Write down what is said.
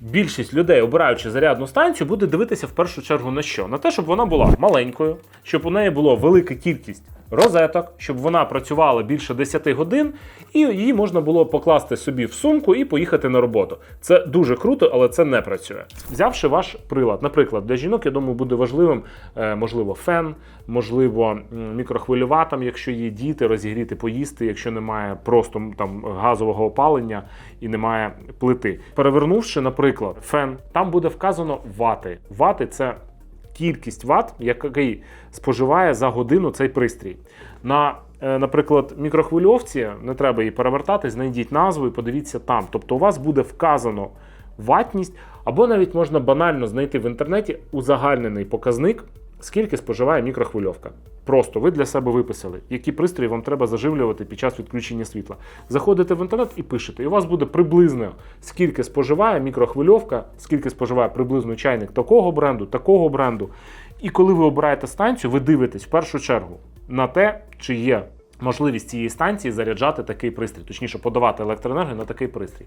Більшість людей, обираючи зарядну станцію, буде дивитися в першу чергу на що? На те, щоб вона була маленькою, щоб у неї була велика кількість розеток, щоб вона працювала більше 10 годин, і її можна було покласти собі в сумку і поїхати на роботу. Це дуже круто, але це не працює. Взявши ваш прилад, наприклад, для жінок, я думаю, буде важливим, е, можливо, фен, можливо, мікрохвильова, там, якщо є діти, розігріти, поїсти, якщо немає просто там газового опалення і немає плити. Перевернувши, наприклад, фен, там буде вказано вати. Вати це кількість ват, який споживає за годину цей пристрій. На, е, наприклад, мікрохвильовці не треба її перевертати, знайдіть назву і подивіться там. Тобто у вас буде вказано ватність, або навіть можна банально знайти в інтернеті узагальнений показник, скільки споживає мікрохвильовка. Просто ви для себе виписали, які пристрої вам треба заживлювати під час відключення світла. Заходите в інтернет і пишете, і у вас буде приблизно скільки споживає мікрохвильовка, скільки споживає приблизно чайник такого бренду, такого бренду. І коли ви обираєте станцію, ви дивитесь в першу чергу на те, чи є можливість цієї станції заряджати такий пристрій, точніше подавати електроенергію на такий пристрій.